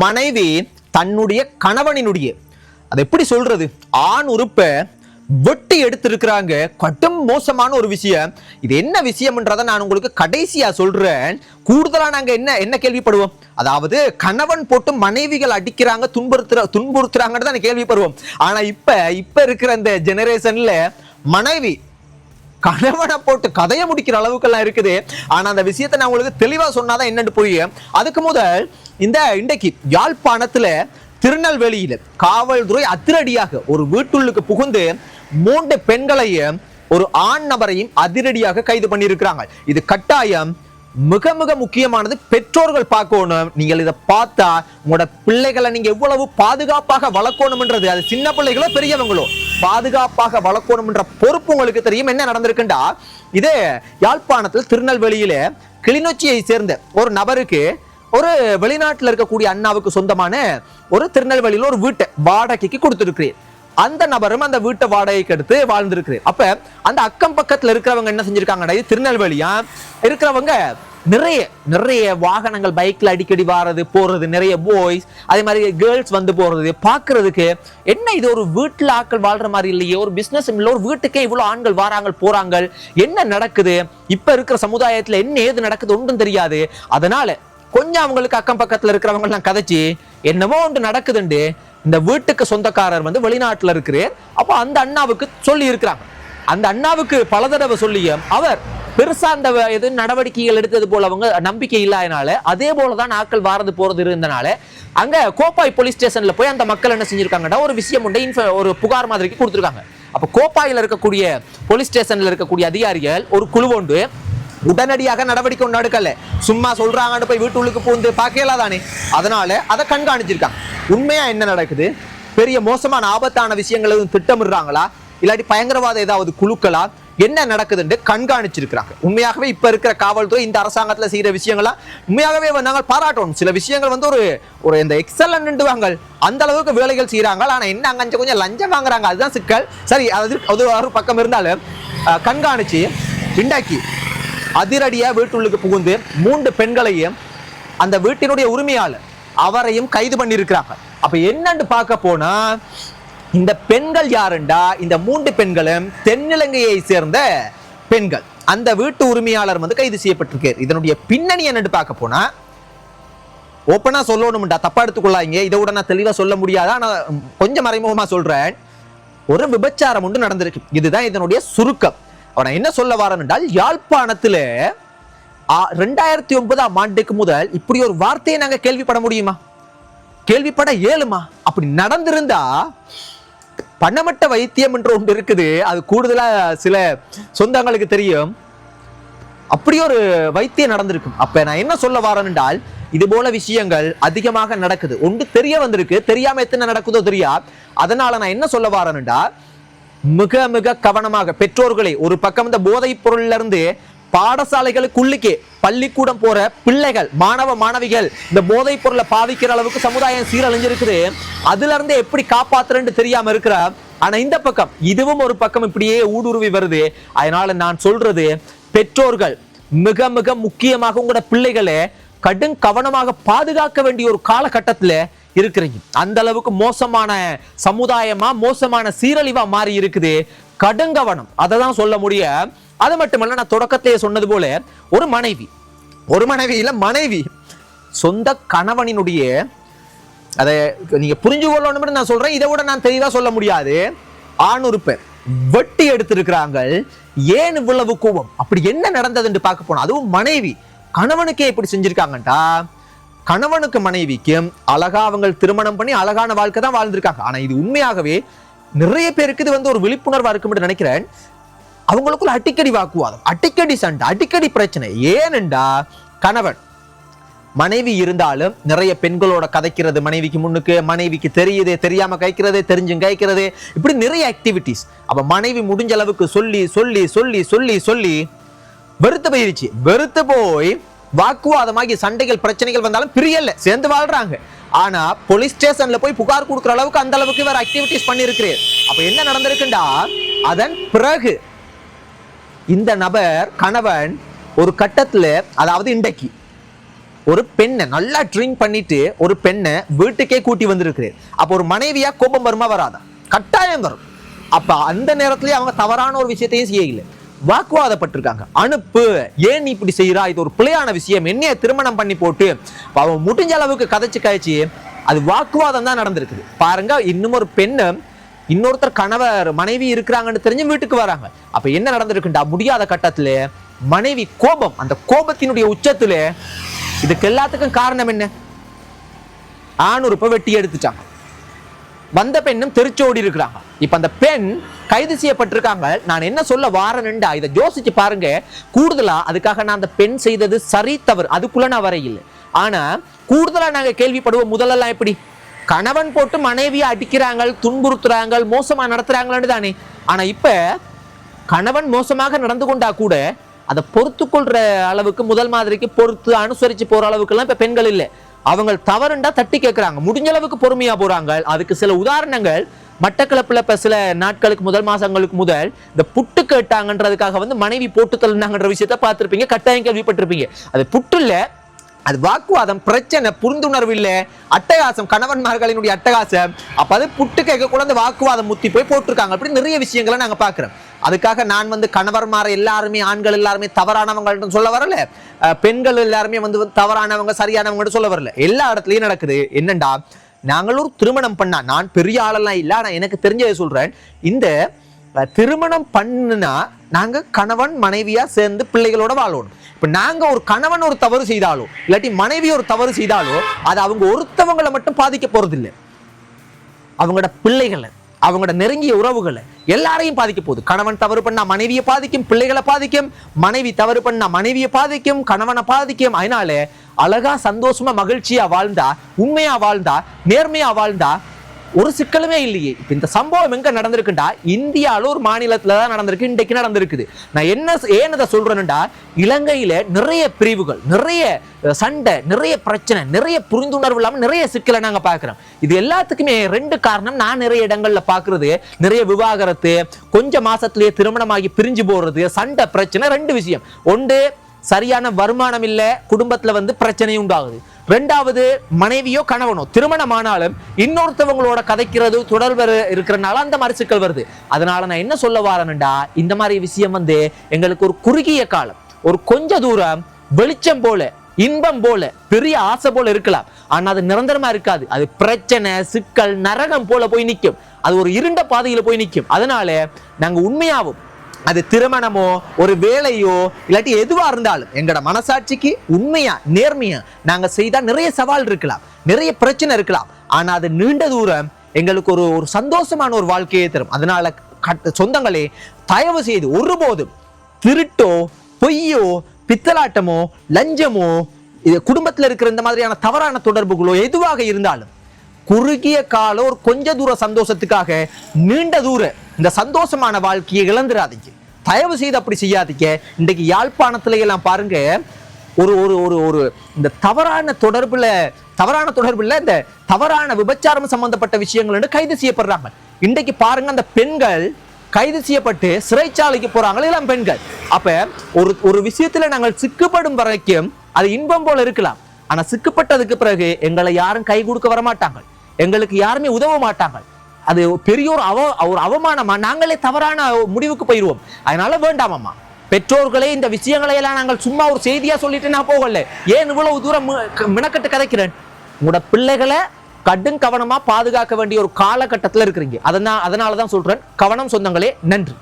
மனைவி தன்னுடைய கணவனினுடைய அது எப்படி சொல்றது? ஆண் உறுப்பை வெட்டி எடுத்திருக்கிறாங்க. கடும் மோசமான ஒரு விஷயம். இது என்ன விஷயம்ன்றதை நான் உங்களுக்கு கடைசியா சொல்றேன். கூடுதலா நாங்க என்ன என்ன கேள்விப்படுவோம்? அதாவது கணவன் போட்டு மனைவிகள் அடிக்கிறாங்க துன்புறுத்துற துன்புறுத்துறாங்கன்னு தான் கேள்விப்படுவோம். ஆனா இப்ப இப்ப இருக்கிற இந்த ஜெனரேஷன்ல மனைவி கணவனை போட்டு கதையை முடிக்கிற அளவுக்கெல்லாம் இருக்குது. ஆனா அந்த விஷயத்தை நான் உங்களுக்கு தெளிவா சொன்னாதான் என்னன்னு புரியும். அதுக்கு முதல் இந்த இன்றைக்கு யாழ்ப்பாணத்துல திருநெல்வேலியில காவல்துறை அதிரடியாக ஒரு வீட்டுள்ளுக்கு புகுந்து மூன்று பெண்களையும் ஒரு ஆண் நபரையும் அதிரடியாக கைது பண்ணியிருக்கிறாங்க. இது கட்டாயம் மிக மிக முக்கியமானது. பெற்றோர்கள் பார்க்கணும். நீங்கள் இதை பார்த்தா உங்களோட பிள்ளைகளை நீங்க எவ்வளவு பாதுகாப்பாக வளர்க்கணும்ன்றது. அது சின்ன பிள்ளைகளோ பெரியவங்களோ. பாதுகாப்பாக வளர்க்கணும்ன்ற பொறுப்பு உங்களுக்கு தெரியும். என்ன நடந்திருக்குண்டா? இதே யாழ்ப்பாணத்தில் திருநெல்வேலியில கிளிநொச்சியை சேர்ந்த ஒரு நபருக்கு ஒரு வெளிநாட்டில் இருக்கக்கூடிய அண்ணாவுக்கு சொந்தமான ஒரு திருநெல்வேலியில் ஒரு வீட்டை வாடகைக்கு கொடுத்துருக்கிறேன். அந்த நபரும் அந்த வீட்டை வாடகைக்கு எடுத்து வாழ்ந்திருக்கிறேன் அப்ப அந்த அக்கம் பக்கத்துல இருக்கிறவங்க என்ன செஞ்சிருக்காங்கன்னா இது திருநெல்வேலியா? இருக்கிறவங்க நிறைய நிறைய வாகனங்கள் பைக்கில் அடிக்கடி வாரது போகிறது நிறைய பாய்ஸ் அதே மாதிரி கேர்ள்ஸ் வந்து போகிறது பார்க்குறதுக்கு என்ன இது ஒரு வீட்டில் ஆட்கள் வாழ்கிற மாதிரி இல்லையே ஒரு பிஸ்னஸ் இல்லை ஒரு வீட்டுக்கே இவ்வளோ ஆண்கள் வாராங்க போகிறாங்க என்ன நடக்குது? இப்போ இருக்கிற சமுதாயத்தில் என்ன ஏது நடக்குது ஒன்றும் தெரியாது. அதனால கொஞ்சம் அவங்களுக்கு அக்கம் பக்கத்தில் இருக்கிறவங்கலாம் கதைச்சி என்னமோ ஒன்று நடக்குதுண்டு. இந்த வீட்டுக்கு சொந்தக்காரர் வந்து வெளிநாட்டில் இருக்கிறார். அப்போ அந்த அண்ணாவுக்கு சொல்லி இருக்கிறாங்க அந்த அண்ணாவுக்கு பல தடவை சொல்லியும் அவர் பெருசா அந்த எது நடவடிக்கைகள் எடுத்தது போல அவங்க நம்பிக்கை இல்லாதனால அதே போலதான் நாட்கள் வாரது போறது இருந்தனால அங்க கோப்பாய் போலீஸ் ஸ்டேஷன்ல போய் அந்த மக்கள் என்ன செஞ்சிருக்காங்கன்னா ஒரு விஷயம் உண்டு இன்ஃப ஒரு புகார் மாதிரிக்கு கொடுத்துருக்காங்க. அப்ப கோப்பாயில் இருக்கக்கூடிய போலீஸ் ஸ்டேஷன்ல இருக்கக்கூடிய அதிகாரிகள் ஒரு குழு உண்டு. உடனடியாக நடவடிக்கை ஒன்று எடுக்கல சும்மா சொல்றாங்கன்னு போய் வீட்டுள்ளுக்கு பூந்து பார்க்கலாம் தானே அதனால அதை கண்காணிச்சிருக்காங்க. உண்மையா என்ன நடக்குது? பெரிய மோசமான ஆபத்தான விஷயங்கள் எதுவும் திட்டமிடுறாங்களா? இல்லாட்டி பயங்கரவாத ஏதாவது குழுக்களா? என்ன நடக்குதுன்னு கண்காணிச்சிருக்கிறாங்க. உண்மையாகவே இப்ப இருக்கிற காவல்துறை இந்த அரசாங்கத்துல செய்யற விஷயங்கள்லாம் உண்மையாகவே வந்து நாங்கள் பாராட்டணும் சில விஷயங்கள் வந்து ஒரு ஒரு இந்த எக்ஸலன்ட் வாங்க அந்த அளவுக்கு வேலைகள் செய்யறாங்க ஆனா என்ன அங்கே கொஞ்சம் கொஞ்சம் லஞ்சம் வாங்குறாங்க. அதுதான் சிக்கல். சரி அது அது ஒரு பக்கம் இருந்தாலும் கண்காணிச்சு இண்டாக்கி அதிரடியா வீட்டுள்ளுக்கு புகுந்து மூன்று பெண்களையும் அந்த வீட்டினுடைய உரிமையாளர் அவரையும் கைது பண்ணியிருக்கிறாங்க. அப்ப என்னன்னு பார்க்க போனா இந்த பெண்கள் யாருண்டா? இந்த மூன்று பெண்களும் தென்னிலங்கையை சேர்ந்த பெண்கள். அந்த வீட்டு உரிமையாளர் வந்து கைது செய்யப்பட்டிருக்கார். இதனுடைய பின்னணி என்னன்னு பார்க்க போனா ஓப்பனா சொல்லணும்டா தப்பா எடுத்துக்கொள்ளாங்க இதை விட நான் தெளிவா சொல்ல முடியாது? ஆனா கொஞ்சம் மறைமுகமா சொல்றேன். ஒரு விபச்சாரம் ஒன்று நடந்திருக்கு. இதுதான் இதனுடைய சுருக்கம். அவனை என்ன சொல்ல வரேன் என்றால் யாழ்ப்பாணத்துல ரெண்டாயிரத்தி ஒன்பதாம் ஆண்டுக்கு முதல் இப்படி ஒரு வார்த்தையை நாங்க கேள்விப்பட முடியுமா? கேள்விப்பட இயலுமா? அப்படி நடந்திருந்தா பண்ணமட்ட வைத்தியம் என்று ஒன்று இருக்குது. அது கூடுதலாக சில சொந்தங்களுக்கு தெரியும். அப்படி ஒரு வைத்தியம் நடந்திருக்கும். அப்ப நான் என்ன சொல்ல வரேன் என்றால் இது போல விஷயங்கள் அதிகமாக நடக்குது. ஒன்று தெரிய வந்திருக்கு. தெரியாம எத்தனை நடக்குதோ தெரியா? அதனால நான் என்ன சொல்ல வரேன்டா மிக மிக கவனமாக பெற்றோர்களை ஒரு பக்கம் இந்த போதைப் பொருள்ல இருந்து பாடசாலைகளுக்குள்ளுக்கே பள்ளிக்கூடம் போற பிள்ளைகள் மாணவ மாணவிகள் இந்த போதைப் பொருளை பாவிக்கிற அளவுக்கு சமுதாயம் சீரழிஞ்சிருக்குது. அதுல இருந்து எப்படி காப்பாத்துறேன்னு தெரியாம இருக்கிற ஆனா இந்த பக்கம் இதுவும் ஒரு பக்கம் இப்படியே ஊடுருவி வருது. அதனால நான் சொல்றது பெற்றோர்கள் மிக மிக முக்கியமாக உங்களோட பிள்ளைகளை கடும் கவனமாக பாதுகாக்க வேண்டிய ஒரு காலகட்டத்தில் இருக்கிறீங்க. அந்த அளவுக்கு மோசமான சமுதாயமா மோசமான சீரழிவா மாறி இருக்குது கடுங்கவனம் அதை தான் சொல்ல முடிய அது மட்டுமல்ல நான் தொடக்கத்திலேயே சொன்னது போல ஒரு மனைவி ஒரு மனைவி இல்லை மனைவி சொந்த கணவனினுடைய அதை நீங்க புரிஞ்சு கொள்ளணும்னு நான் சொல்றேன். இதை விட நான் தெளிவா சொல்ல முடியாது. ஆண் உறுப்பை வெட்டி எடுத்திருக்கிறாங்க ஏன் இவ்வளவு கோபம்? அப்படி என்ன நடந்ததுன்னு பார்க்க போனோம் அதுவும் மனைவி. கணவனுக்கே இப்படி செஞ்சிருக்காங்கட்டா கணவனுக்கு மனைவிக்கும் அழகா அவங்க திருமணம் பண்ணி அழகான வாழ்க்கை தான் வாழ்ந்திருக்காங்க. ஆனா இது உண்மையாகவே நிறைய பேருக்கு இது வந்து ஒரு விழிப்புணர்வா இருக்கும்னு நினைக்கிறேன். அவங்களுக்குள்ள அடிக்கடி வாக்குவாதம் அடிக்கடி சண்டை அடிக்கடி பிரச்சனை. ஏனென்றா கணவன் மனைவி இருந்தாலும் நிறைய பெண்களோட கதைக்கிறது மனைவிக்கு முன்னுக்கு மனைவிக்கு தெரியுது தெரியாம கைக்கிறது தெரிஞ்சும் கைக்கிறது இப்படி நிறைய ஆக்டிவிட்டிஸ் அப்ப மனைவி முடிஞ்ச அளவுக்கு சொல்லி சொல்லி சொல்லி சொல்லி சொல்லி வெறுத்து போயிருச்சு. வெறுத்து போய் வாக்குவாதமாகி சண்டைகள் பிரச்சனைகள் வந்தாலும் பிரியல்ல சேர்ந்து வாழ்றாங்க. ஆனா போலீஸ் ஸ்டேஷன்ல போய் புகார் கொடுக்குற அளவுக்கு அந்த அளவுக்கு வேற ஆக்டிவிட்டிஸ் பண்ணிருக்கிறேன் அப்ப என்ன நடந்திருக்குண்டா? அதன் பிறகு இந்த நபர் கணவன் ஒரு கட்டத்தில் அதாவது இன்றைக்கு ஒரு பெண்ணை நல்லா ட்ரிங்க் பண்ணிட்டு ஒரு பெண்ணை வீட்டுக்கே கூட்டி வந்திருக்கிறார். அப்போ ஒரு மனைவியா கோபம் வருமா வராதா? கட்டாயம் வரும். அப்ப அந்த நேரத்திலேயே அவங்க தவறான ஒரு விஷயத்தையும் செய்யல வாக்குவாதப்பட்டிருக்காங்க. அனுப்பு ஏன் நீ இப்படி செய்யறா இது ஒரு பிள்ளையான விஷயம். என்னைய திருமணம் பண்ணி போட்டு அவன் முடிஞ்ச அளவுக்கு கதைச்சு கழிச்சு அது வாக்குவாதம் தான் நடந்திருக்குது. பாருங்க இன்னும் ஒரு பெண்ணு இன்னொருத்தர் கணவர் மனைவி இருக்கிறாங்கன்னு தெரிஞ்சு வீட்டுக்கு வராங்க. அப்ப என்ன நடந்திருக்குண்டா? முடியாத கட்டத்துல மனைவி கோபம் அந்த கோபத்தினுடைய உச்சத்துல இதுக்கு எல்லாத்துக்கும் காரணம் என்ன? ஆணுறுப்ப வெட்டி எடுத்துட்டாங்க. வந்த பெண்ணும் தெரிச்சோடி இருக்கிறாங்க. இப்ப அந்த பெண் கைது செய்யப்பட்டிருக்காங்க. நான் என்ன சொல்ல வாரேன்டா? இதை யோசிச்சு பாருங்க. கூடுதலா அதுக்காக நான் அந்த பெண் செய்தது சரி தவறு. அதுக்குள்ள நான் வரையில் ஆனா கூடுதலா நாங்க கேள்விப்படுவோம் முதலெல்லாம் எப்படி? கணவன் போட்டு மனைவியை அடிக்கிறாங்க துன்புறுத்துறாங்க மோசமாக நடத்துகிறாங்களான்னு தானே. ஆனால் இப்போ கணவன் மோசமாக நடந்து கொண்டா கூட அதை பொறுத்து கொள்ற அளவுக்கு முதல் மாதிரிக்கு பொறுத்து அனுசரித்து போகிற அளவுக்குலாம் இப்போ பெண்கள் இல்லை. அவங்க தவறுண்டா தட்டி கேட்குறாங்க முடிஞ்ச அளவுக்கு பொறுமையாக போகிறாங்க அதுக்கு சில உதாரணங்கள். மட்டக்களப்பில் இப்போ சில நாட்களுக்கு முதல் மாதங்களுக்கு முதல் இந்த புட்டு கேட்டாங்கன்றதுக்காக வந்து மனைவி போட்டு தள்ளினாங்கன்ற விஷயத்த பார்த்துருப்பீங்க கட்டாயம் கேள்விப்பட்டிருப்பீங்க. அது புட்டு இல்லை அது வாக்குவாதம் பிரச்சனை புரிந்துணர்வு இல்லை. அட்டகாசம் கணவன்மார்களினுடைய அட்டகாசம். அப்போ அது புட்டு கேட்க கூட அந்த வாக்குவாதம் முத்தி போய் போட்டிருக்காங்க. அப்படி நிறைய விஷயங்களை நாங்கள் பார்க்குறோம். அதுக்காக நான் வந்து கணவர்மார எல்லாருமே ஆண்கள் எல்லாருமே தவறானவங்கள்னு சொல்ல வரல. பெண்கள் எல்லாருமே வந்து தவறானவங்க சரியானவங்கன்னு சொல்ல வரல. எல்லா இடத்துலையும் நடக்குது. என்னண்டா? நாங்கள் ஒரு திருமணம் பண்ணா நான் பெரிய ஆளெல்லாம் இல்லை நான் எனக்கு தெரிஞ்சதை சொல்கிறேன் இந்த திருமணம் பண்ணுனா நாங்கள் கணவன் மனைவியாக சேர்ந்து பிள்ளைகளோட வாழணும். இப்போ நாங்க ஒரு கணவன் ஒரு தவறு செய்தாலோ இல்லாட்டி மனைவி ஒரு தவறு செய்தாலோ அது அவங்க ஒருத்தவங்களை மட்டும் பாதிக்க போறது அவங்களோட பிள்ளைகளை அவங்களோட நெருங்கிய உறவுகளை எல்லாரையும் பாதிக்க போகுது. கணவன் தவறு பண்ணா மனைவியை பாதிக்கும் பிள்ளைகளை பாதிக்கும் மனைவி தவறு பண்ணா மனைவியை பாதிக்கும் கணவனை பாதிக்கும். அதனால அழகா சந்தோஷமா மகிழ்ச்சியா வாழ்ந்தா உண்மையா வாழ்ந்தா நேர்மையா வாழ்ந்தா ஒரு சிக்கலுமே இல்லையே. இப்போ இந்த சம்பவம் எங்கே நடந்திருக்குண்டா? இந்தியாவில் ஒரு மாநிலத்தில் தான் நடந்திருக்கு இன்றைக்கு நடந்திருக்குது. நான் என்ன ஏன் இதை சொல்கிறேன்னுடா இலங்கையில் நிறைய பிரிவுகள் நிறைய சண்டை நிறைய பிரச்சனை நிறைய புரிந்துணர்வு இல்லாமல் நிறைய சிக்கலை நாங்கள் பார்க்குறோம். இது எல்லாத்துக்குமே ரெண்டு காரணம் நான் நிறைய இடங்களில் பார்க்குறது. நிறைய விவாகரத்து கொஞ்சம் மாதத்துலேயே திருமணமாகி பிரிஞ்சு போடுறது சண்டை பிரச்சனை ரெண்டு விஷயம். ஒன்று சரியான வருமானம் இல்லை குடும்பத்தில் வந்து பிரச்சனை உண்டாகுது. ரெண்டாவது மனைவியோ கணவனோ திருமணமானாலும் இன்னொருத்தவங்களோட கதைக்கிறது தொடர்பு இருக்கிறனால அந்த மாதிரி சிக்கல் வருது. அதனால நான் என்ன சொல்ல வரேன்டா இந்த மாதிரி விஷயம் வந்து எங்களுக்கு ஒரு குறுகிய காலம் ஒரு கொஞ்ச தூரம் வெளிச்சம் போல இன்பம் போல பெரிய ஆசை போல இருக்கலாம். ஆனா அது நிரந்தரமா இருக்காது. அது பிரச்சனை சிக்கல் நரகம் போல போய் நிற்கும் அது ஒரு இருண்ட பாதையில போய் நிற்கும் அதனால நாங்க உண்மையாவும் அது திருமணமோ ஒரு வேலையோ இல்லாட்டி எதுவா இருந்தாலும் எங்களோட மனசாட்சிக்கு உண்மையா நேர்மையா நாங்க செய்தால் நிறைய சவால் இருக்கலாம் நிறைய பிரச்சனை இருக்கலாம். ஆனா அது நீண்ட தூரம் எங்களுக்கு ஒரு ஒரு சந்தோஷமான ஒரு வாழ்க்கையை தரும். அதனால சொந்தங்களே தயவு செய்து ஒருபோதும் திருட்டோ பொய்யோ பித்தலாட்டமோ லஞ்சமோ இது குடும்பத்தில் இருக்கிற இந்த மாதிரியான தவறான தொடர்புகளோ எதுவாக இருந்தாலும் குறுகிய கால ஒரு கொஞ்ச தூர சந்தோஷத்துக்காக நீண்ட தூர இந்த சந்தோஷமான வாழ்க்கையை இழந்துடாதீங்க தயவு செய்து அப்படி செய்யாதீங்க. இன்றைக்கு யாழ்ப்பாணத்துல எல்லாம் பாருங்க ஒரு ஒரு ஒரு ஒரு இந்த தவறான தொடர்புல தவறான தொடர்புல இந்த தவறான விபச்சாரம் சம்பந்தப்பட்ட விஷயங்கள் என்று கைது செய்யப்படுறாங்க. இன்றைக்கு பாருங்க அந்த பெண்கள் கைது செய்யப்பட்டு சிறைச்சாலைக்கு போறாங்க எல்லாம் பெண்கள். அப்ப ஒரு ஒரு விஷயத்துல நாங்கள் சிக்கப்படும் வரைக்கும் அது இன்பம் போல இருக்கலாம். ஆனா சிக்கப்பட்டதுக்கு பிறகு எங்களை யாரும் கை கொடுக்க வர மாட்டாங்க எங்களுக்கு யாருமே உதவ மாட்டாங்க. அது பெரிய ஒரு அவ ஒரு அவமானமா? நாங்களே தவறான முடிவுக்கு போயிடுவோம் அதனால வேண்டாமம்மா பெற்றோர்களே இந்த விஷயங்களை எல்லாம் நாங்கள் சும்மா ஒரு செய்தியா சொல்லிட்டு நான் போகல. ஏன் இவ்வளவு தூரம் மினக்கட்டு கதைக்கிறேன்? உங்களோட பிள்ளைகளை கடும் கவனமா பாதுகாக்க வேண்டிய ஒரு காலகட்டத்துல இருக்கிறீங்க. அதனால் அதனால தான் சொல்றேன். கவனம் சொந்தங்களே நன்றி.